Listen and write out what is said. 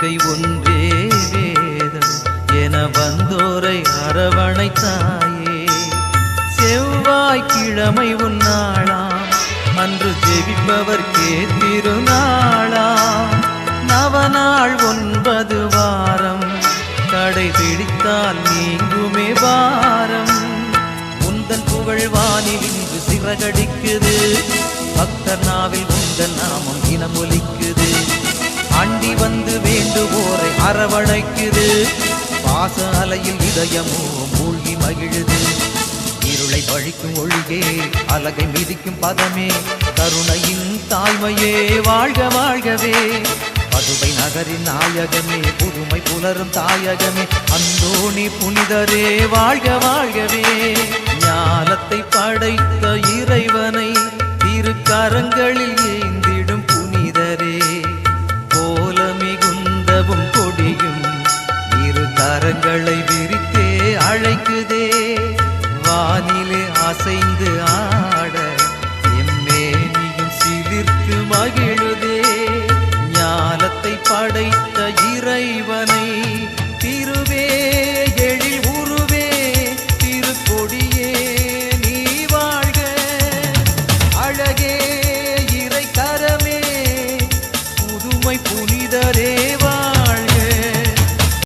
நம்பிக்கை ஒன்றே வேதம் என வந்தோரை அரவணைத்தாயே. செவ்வாய் கிழமை உன்னாளாம் அன்று ஜெபிப்பவர்க்கே திருநாளாம். நவநாள் ஒன்பது வாரம் கடை பிடித்தால் நீங்குமே வாரம் உந்தன் புகழ் வானில் இன்று சிறகடிக்குது பக்தர் நாவில் உந்தன் நாமம் இனம் அண்டி வந்து வேண்டுவோரை அரவணைக்குது. பாச அலையில் இதயமோ மூழ்கி மகிழுது. இருளை பழிக்கும் ஒழுகே அலகை மிதிக்கும் பதமே. கருணையின் தாய்மையே வாழ்க வாழ்கவே. பதுவை நகரின் நாயகமே புதுமை புலரும் தாயகமே. அந்தோணி புனிதரே வாழ்க வாழ்கவே. ஞானத்தை படைத்த அழைக்குதே வானிலே அசைந்து ஆட எம்மேனியும் சிலிர்த்து மகிழுதே. ஞானத்தை படைத்த இறைவனை திருவே எழில் உருவே திருக்கொடியே நீ வாழ்க. அழகே இறை கரமே. புதுமை புனிதரே